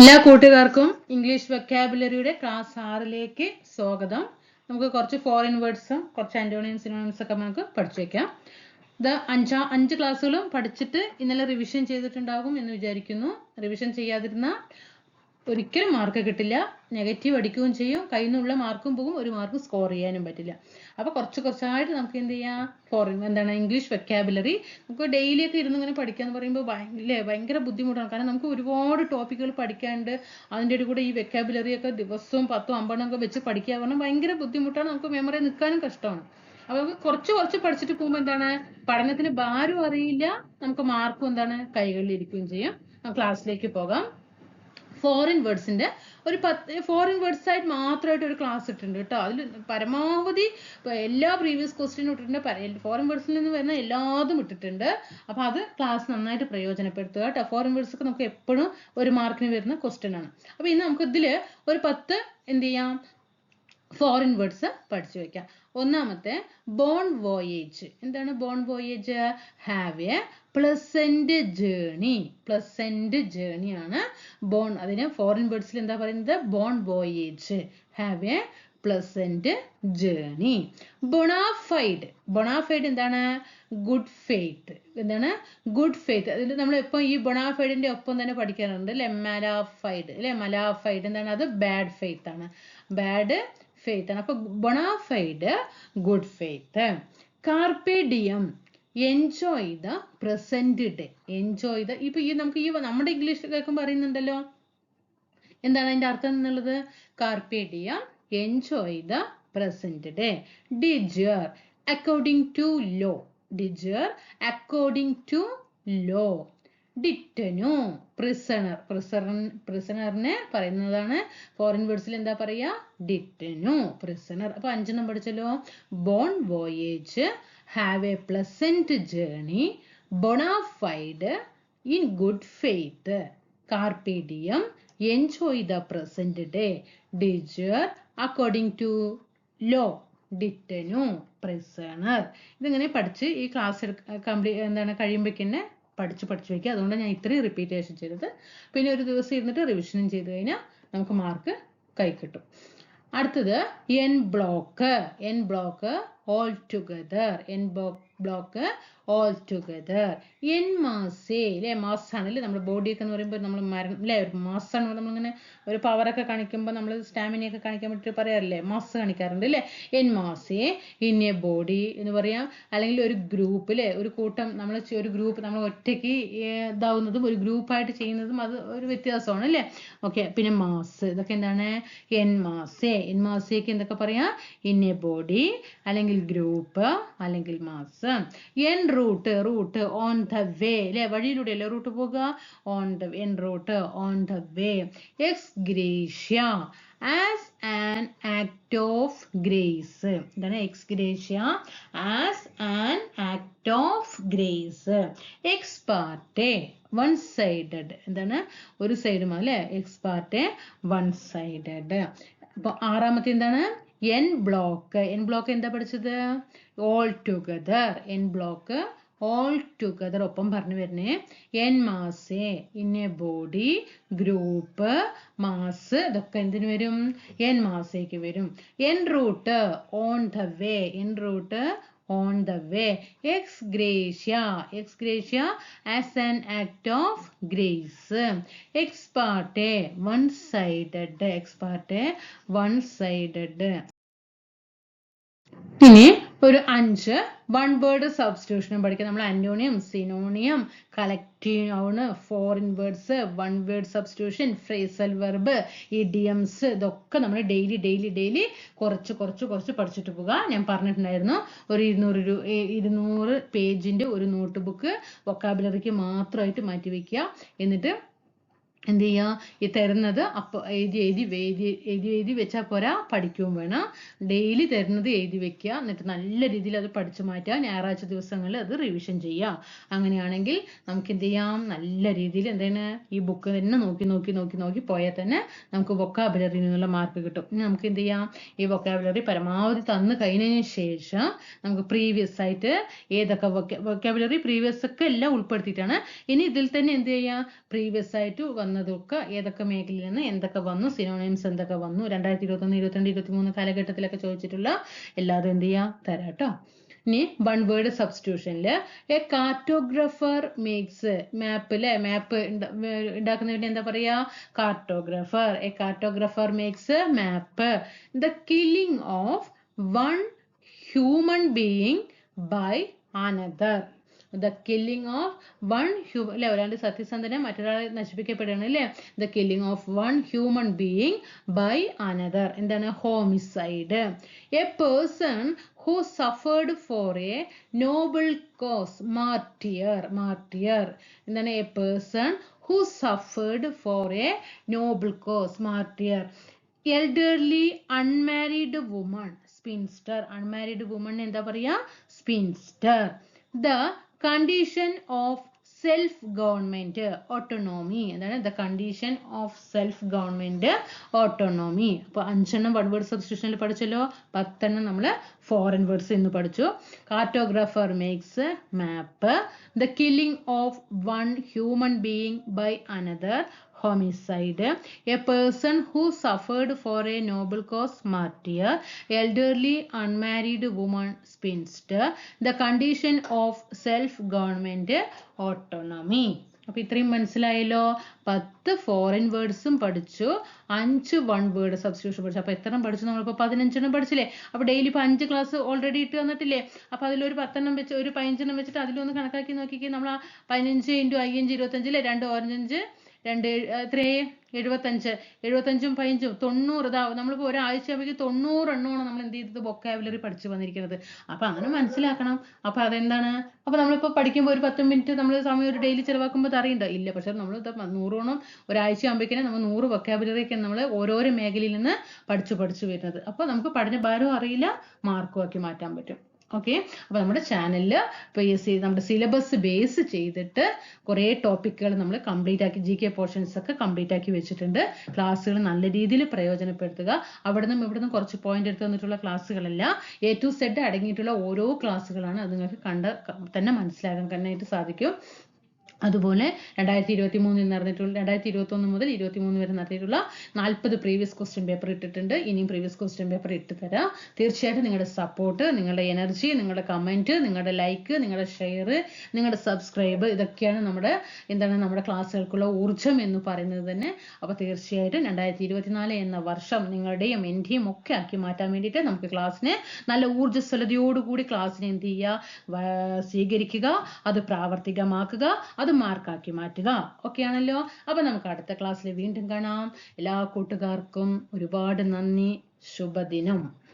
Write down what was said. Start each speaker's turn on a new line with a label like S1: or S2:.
S1: എല്ലാ കൂട്ടുകാർക്കും English വെക്കാബുലറിയുടെ class ആറിലേക്ക് സ്വാഗതം. നമുക്ക് കുറച്ച് ഫോറിൻ വേർഡ്സും കുറച്ച് ആന്റോണിയൻ സിനോണിംസ് ഒക്കെ നമുക്ക് പഠിച്ചു വെക്കാം. ഇത് അഞ്ചാ അഞ്ച് ക്ലാസ്സുകളും പഠിച്ചിട്ട് ഇന്നലെ റിവിഷൻ ചെയ്തിട്ടുണ്ടാകും എന്ന് വിചാരിക്കുന്നു. റിവിഷൻ ചെയ്യാതിരുന്ന ഒരിക്കലും മാർക്ക് കിട്ടില്ല. നെഗറ്റീവ് അടിക്കുകയും ചെയ്യും. കയ്യിൽ നിന്നുള്ള മാർക്കും പോകും. ഒരു മാർക്കും സ്കോർ ചെയ്യാനും പറ്റില്ല. അപ്പോൾ കുറച്ച് കുറച്ചായിട്ട് നമുക്ക് എന്ത് ചെയ്യാം? ഫോറിൻ എന്താണ്? ഇംഗ്ലീഷ് വെക്കാബുലറി നമുക്ക് ഡെയിലി ഒക്കെ ഇരുന്ന് ഇങ്ങനെ പഠിക്കാന്ന് പറയുമ്പോൾ ഭയങ്കര ഭയങ്കര ബുദ്ധിമുട്ടാണ്. കാരണം നമുക്ക് ഒരുപാട് ടോപ്പിക്കുകൾ പഠിക്കാണ്ട് അതിന്റെ ഒരു കൂടെ ഈ വെക്കാബുലറി ഒക്കെ ദിവസവും പത്തും അമ്പതും ഒക്കെ വെച്ച് പഠിക്കുക പറഞ്ഞാൽ ഭയങ്കര ബുദ്ധിമുട്ടാണ്. നമുക്ക് മെമ്മറി നിൽക്കാനും കഷ്ടമാണ്. അപ്പൊ കുറച്ച് കുറച്ച് പഠിച്ചിട്ട് പോകുമ്പോൾ എന്താണ്? പഠനത്തിന് ഭാരം അറിയില്ല. നമുക്ക് മാർക്കും എന്താണ്? കൈകളിൽ ഇരിക്കുകയും ചെയ്യും. ക്ലാസ്സിലേക്ക് പോകാം. ഫോറിൻ വേർഡ്സിന്റെ ഒരു പത്ത് ഫോറിൻ വേർഡ്സ് ആയിട്ട് മാത്രമായിട്ട് ഒരു ക്ലാസ് ഇട്ടിട്ടുണ്ട് കേട്ടോ. അതിൽ പരമാവധി എല്ലാ പ്രീവിയസ് ക്വസ്റ്റ്യനും ഇട്ടിട്ടുണ്ട്. ഫോറിൻ വേർഡ്സിൽ നിന്ന് വരുന്ന എല്ലാതും ഇട്ടിട്ടുണ്ട്. അപ്പൊ അത് ക്ലാസ് നന്നായിട്ട് പ്രയോജനപ്പെടുത്തുക കേട്ടോ. ഫോറിൻ വേർഡ്സ് ഒക്കെ നമുക്ക് എപ്പോഴും ഒരു മാർക്കിന് വരുന്ന ക്വസ്റ്റ്യൻ ആണ്. അപ്പൊ ഇന്ന് നമുക്ക് ഇതിൽ ഒരു പത്ത് എന്ത് ചെയ്യാം? ഫോറിൻ വേർഡ്സ് പഠിച്ചു വെക്കാം. ഒന്നാമത്തെ ബോൺ വോയേജ് എന്താണ് bon voyage have a pleasant journey pleasant ആണ് ബോൺ അതിന് ഫോറിൻ വേർഡ്സിൽ എന്താ പറയുന്നത്? Bon voyage have a pleasant journey bona fide bona fide എന്താണ്? ഗുഡ് ഫെയ്ത്ത് എന്താണ്? ഗുഡ് ഫെയ്ത്ത് അതിൽ നമ്മൾ ഇപ്പം ഈ ബൊണാഫൈഡിന്റെ ഒപ്പം തന്നെ പഠിക്കാറുണ്ട് അല്ലെ? മലാഫൈഡ് അല്ലെ? മലാഫൈഡ് എന്താണ്? അത് ബാഡ് ഫെയ്ത്ത് ആണ്. ബാഡ് ഫെയ്ത്ത് ആണ്. അപ്പൊ bona fide good faith carpe diem enjoy the present day enjoy the ഇപ്പൊ ഈ നമുക്ക് ഈ നമ്മുടെ ഇംഗ്ലീഷ് കേൾക്കുമ്പോൾ പറയുന്നുണ്ടല്ലോ. എന്താണ് അതിന്റെ അർത്ഥം എന്നുള്ളത്? Carpe diem enjoy the present day de jure according to law de jure according to law detenu prisoner prisoner പ്രിസണറിനെ പറയുന്നതാണ്. ഫോറിൻ വേർഡ്സിൽ എന്താ പറയാ? ഡിറ്റനു പ്രിസണർ അപ്പൊ അഞ്ചെണ്ണം പഠിച്ചല്ലോ. Bon voyage have a pleasant journey bona fide in good faith carpe diem enjoy the present day de jure according to law detenu prisoner ഇതിങ്ങനെ പഠിച്ച് ഈ class complete എന്താണ് കഴിയുമ്പോഴേക്കന്നെ പഠിച്ച് പഠിച്ച് വയ്ക്കുക. അതുകൊണ്ട് ഞാൻ ഇത്രയും റിപ്പീറ്റേഷൻ ചെയ്തത്. പിന്നെ ഒരു ദിവസം ഇരുന്നിട്ട് റിവിഷനും ചെയ്ത് കഴിഞ്ഞാൽ നമുക്ക് മാർക്ക് കൈ കിട്ടും. അടുത്തത് en bloc en bloc all together en bloc all together en masse അല്ലേ മാസാണ് അല്ലേ നമ്മുടെ ബോഡിയൊക്കെ എന്ന് പറയുമ്പോൾ നമ്മൾ മരണം അല്ലേ ഒരു മാസാണ് നമ്മളിങ്ങനെ ഒരു പവറൊക്കെ കാണിക്കുമ്പോൾ നമ്മൾ സ്റ്റാമിനയൊക്കെ കാണിക്കാൻ വേണ്ടി പറയാറില്ലേ? മാസ് കാണിക്കാറുണ്ട് അല്ലേ en masse in a body എന്ന് പറയാം. അല്ലെങ്കിൽ ഒരു ഗ്രൂപ്പ് അല്ലേ ഒരു കൂട്ടം നമ്മൾ ഒരു ഗ്രൂപ്പ് നമ്മൾ ഒറ്റയ്ക്ക് ഇതാവുന്നതും ഒരു ഗ്രൂപ്പായിട്ട് ചെയ്യുന്നതും അത് ഒരു വ്യത്യാസമാണ് അല്ലേ ഓക്കെ പിന്നെ മാസ് ഇതൊക്കെ എന്താണ്? എൻ മാസേ എൻ മാസേക്ക് എന്തൊക്കെ പറയാം? ഇൻ എ ബോഡി അല്ലെങ്കിൽ ഗ്രൂപ്പ് അല്ലെങ്കിൽ mass en route route on the way അല്ലെ വഴിയിലൂടെ അല്ലേ റൂട്ട് പോകുക on the en route on the way ex gratia as an act of grace എന്താണ്? Ex gratia as an act of grace ex parte one sided എന്താണ്? ഒരു side അല്ലേ? X parte one sided അപ്പൊ ആറാമത്തെ എന്താണ്? N bloc en bloc എന്താ പഠിച്ചത്? All together en bloc all together ഒപ്പം പറഞ്ഞു വരുന്നേ. En masse in a body group mass ഇതൊക്കെ എന്തിന് വരും? എൻ മാസേക്ക് വരും. En route on the way en route on the way. Ex gratia. Ex gratia as an act of grace. Ex parte. One sided ex parte. One sided ഒരു അഞ്ച് one word സബ്സ്റ്റിറ്റ്യൂഷനും പഠിക്കാം. നമ്മൾ അന്യോണിയം synonym collective foreign words one word substitution phrasal verb idioms ഇതൊക്കെ നമ്മൾ daily daily daily കുറച്ച് കുറച്ച് കുറച്ച് പഠിച്ചിട്ട് പോവുക. ഞാൻ പറഞ്ഞിട്ടുണ്ടായിരുന്നു ഒരു ഇരുന്നൂറ് രൂ ഇരുന്നൂറ് പേജിന്റെ ഒരു നോട്ട് ബുക്ക് വൊക്കാബുലറിക്ക് മാത്രമായിട്ട് മാറ്റി വെക്കുക. എന്നിട്ട് എന്ത് ചെയ്യുക ഈ തരുന്നത് അപ്പോൾ എഴുതി എഴുതി എഴുതി എഴുതി എഴുതി വെച്ചാൽ പോരാ. പഠിക്കുകയും വേണം. ഡെയിലി തരുന്നത് എഴുതി വെക്കുക. എന്നിട്ട് നല്ല രീതിയിൽ അത് പഠിച്ചു മാറ്റുക. ഞായറാഴ്ച ദിവസങ്ങളിൽ അത് റിവിഷൻ ചെയ്യുക. അങ്ങനെയാണെങ്കിൽ നമുക്ക് എന്ത് ചെയ്യാം? നല്ല രീതിയിൽ എന്താണ്? ഈ ബുക്ക് തന്നെ നോക്കി നോക്കി നോക്കി നോക്കി പോയാൽ തന്നെ നമുക്ക് വൊക്കാബുലറിയിൽ നിന്നുള്ള മാർക്ക് കിട്ടും. ഇനി നമുക്ക് എന്ത് ചെയ്യാം? ഈ വൊക്കാബുലറി പരമാവധി തന്നു കഴിഞ്ഞതിന് ശേഷം നമുക്ക് പ്രീവിയസ് ആയിട്ട് ഏതൊക്കെ വൊക്കാബുലറി പ്രീവിയസ് ഒക്കെ എല്ലാം ഉൾപ്പെടുത്തിയിട്ടാണ്. ഇനി ഇതിൽ തന്നെ എന്ത് ചെയ്യാം? പ്രീവിയസ് ആയിട്ട് വന്ന വന്നതൊക്കെ ഏതൊക്കെ മേഖലയിൽ നിന്ന് എന്തൊക്കെ വന്നു സിനോണിംസ് എന്തൊക്കെ വന്നു? രണ്ടായിരത്തി ഇരുപത്തൊന്ന് ഇരുപത്തിരണ്ട് ഇരുപത്തിമൂന്ന് കാലഘട്ടത്തിലൊക്കെ ചോദിച്ചിട്ടുള്ള എല്ലാതും എന്ത് ചെയ്യാം? തരാം കേട്ടോ ഇനി വൺ വേർഡ് സബ്സ്റ്റിറ്റ്യൂഷനിൽ എ കാർട്ടോഗ്രഫർ മേക്സ് മാപ്പ് അല്ലെ മാപ്പ് ഉണ്ടാക്കുന്ന വേണ്ടി എന്താ പറയാ? Cartographer a cartographer makes map the killing of one human being by another the killing of one human അല്ലെ? ഒരാളുടെ സത്യസന്ധനെ മറ്റൊരാളെ നശിപ്പിക്കപ്പെടുകയാണ് അല്ലേ? The killing of one human being by another എന്താണ്? Homicide a person who suffered for a noble cause martyr martyr എന്താണ്? A person who suffered for a noble cause martyr elderly unmarried woman spinster unmarried woman എന്താ പറയുക spinster the condition of self government autonomy അതാണ് the condition of self government autonomy അപ്പോൾ അഞ്ചെണ്ണം one word സബ്സ്റ്റിറ്റ്യൂഷനിൽ പഠിച്ചല്ലോ. പത്തെണ്ണം നമ്മൾ foreign words ഇന്ന് പഠിച്ചു. Cartographer makes map the killing of one human being by another homicide. A person who suffered for a noble cause martyr. Elderly unmarried woman spinster. The condition of self government autonomy അപ്പൊ ഇത്രയും മനസ്സിലായല്ലോ. പത്ത് foreign വേർഡ്സും പഠിച്ചു. അഞ്ച് one word substitution പഠിച്ചു. അപ്പൊ എത്ര പഠിച്ചു നമ്മളിപ്പോൾ പതിനഞ്ചെണ്ണം പഠിച്ചില്ലേ? അപ്പൊ ഡെയിലി ഇപ്പൊ അഞ്ച് ക്ലാസ് ഓൾറെഡി ഇട്ട് തന്നിട്ടില്ലേ അപ്പൊ അതിലൊരു പത്തെണ്ണം വെച്ച് ഒരു പതിനഞ്ചെണ്ണം വെച്ചിട്ട് അതിലൊന്ന് കണക്കാക്കി നോക്കിക്കേ. നമ്മൾ ആ പതിനഞ്ച് ഇന്റു അയ്യഞ്ച് ഇരുപത്തഞ്ചില്ലേ രണ്ട് ഓറഞ്ച് രണ്ട് എത്രയേ എഴുപത്തഞ്ച്. എഴുപത്തഞ്ചും പതിനഞ്ചും തൊണ്ണൂറ്. ഇതാ നമ്മളിപ്പോൾ ഒരാഴ്ച ആകുമ്പോഴേക്കും തൊണ്ണൂറ് എണ്ണമാണ് നമ്മൾ എന്ത് ചെയ്തത് വൊക്കാബുലറി പഠിച്ചു വന്നിരിക്കുന്നത്. അപ്പൊ അങ്ങനെ മനസ്സിലാക്കണം. അപ്പൊ അതെന്താണ്? അപ്പൊ നമ്മളിപ്പോൾ പഠിക്കുമ്പോൾ ഒരു പത്ത് മിനിറ്റ് നമ്മൾ സമയം ഒരു ഡെയിലി ചിലവാക്കുമ്പോൾ അറിയണ്ട. ഇല്ല പക്ഷെ നമ്മൾ നൂറോണം ഒരാഴ്ച ആകുമ്പോഴേക്കും നമ്മൾ നൂറ് വൊക്കാബുലറി ഒക്കെ നമ്മൾ ഓരോരോ മേഖലയിൽ നിന്ന് പഠിച്ചു പഠിച്ചു വരുന്നത്. അപ്പൊ നമുക്ക് പഠന ഭാരവും അറിയില്ല മാർക്കും ആക്കി മാറ്റാൻ പറ്റും. ഓക്കെ അപ്പോൾ നമ്മുടെ ചാനലിൽ ഇപ്പോൾ ഈ നമ്മുടെ സിലബസ് ബേസ് ചെയ്തിട്ട് കുറേ ടോപ്പിക്കുകൾ നമ്മൾ കംപ്ലീറ്റ് ആക്കി ജി കെ പോർഷൻസ് ഒക്കെ കംപ്ലീറ്റ് ആക്കി വെച്ചിട്ടുണ്ട്. ക്ലാസ്സുകൾ നല്ല രീതിയിൽ പ്രയോജനപ്പെടുത്തുക. അവിടെ നിന്നും ഇവിടെ നിന്നും കുറച്ച് പോയിന്റ് എടുത്ത് തന്നിട്ടുള്ള ക്ലാസ്സുകളല്ല എ ടു സെഡ് അടങ്ങിയിട്ടുള്ള ഓരോ ക്ലാസ്സുകളാണ് അത് നിങ്ങൾക്ക് കണ്ട് തന്നെ മനസ്സിലാക്കാൻ തന്നെയായിട്ട് സാധിക്കും. അതുപോലെ രണ്ടായിരത്തി ഇരുപത്തി മൂന്നിൽ നടന്നിട്ടുള്ള രണ്ടായിരത്തി ഇരുപത്തി ഒന്ന് മുതൽ ഇരുപത്തി മൂന്ന് വരെ നടത്തിയിട്ടുള്ള നാൽപ്പത് പ്രീവിയസ് ക്വസ്റ്റ്യൻ പേപ്പർ ഇട്ടിട്ടുണ്ട്. ഇനിയും പ്രീവിയസ് ക്വസ്റ്റ്യൻ പേപ്പർ ഇട്ട് തരാം. തീർച്ചയായിട്ടും നിങ്ങളുടെ സപ്പോർട്ട് നിങ്ങളുടെ എനർജി നിങ്ങളുടെ കമന്റ് നിങ്ങളുടെ ലൈക്ക് നിങ്ങളുടെ ഷെയർ നിങ്ങളുടെ സബ്സ്ക്രൈബ് ഇതൊക്കെയാണ് നമ്മുടെ എന്താണ് നമ്മുടെ ക്ലാസ്സുകൾക്കുള്ള ഊർജം എന്ന് പറയുന്നത് തന്നെ. അപ്പോൾ തീർച്ചയായിട്ടും രണ്ടായിരത്തി ഇരുപത്തിനാല് എന്ന വർഷം നിങ്ങളുടെയും എന്റെയും ഒക്കെ ആക്കി മാറ്റാൻ വേണ്ടിയിട്ട് നമുക്ക് ക്ലാസ്സിനെ നല്ല ഊർജസ്വലതയോടുകൂടി ക്ലാസ്സിനെ എന്ത് ചെയ്യുക സ്വീകരിക്കുക അത് പ്രാവർത്തികമാക്കുക. അത് മാർക്കാക്കി മാറ്റുക. ഓക്കെ ആണല്ലോ? അപ്പൊ നമുക്ക് അടുത്ത ക്ലാസ്സിൽ വീണ്ടും കാണാം. എല്ലാ കൂട്ടുകാർക്കും ഒരുപാട് നന്ദി. ശുഭദിനം.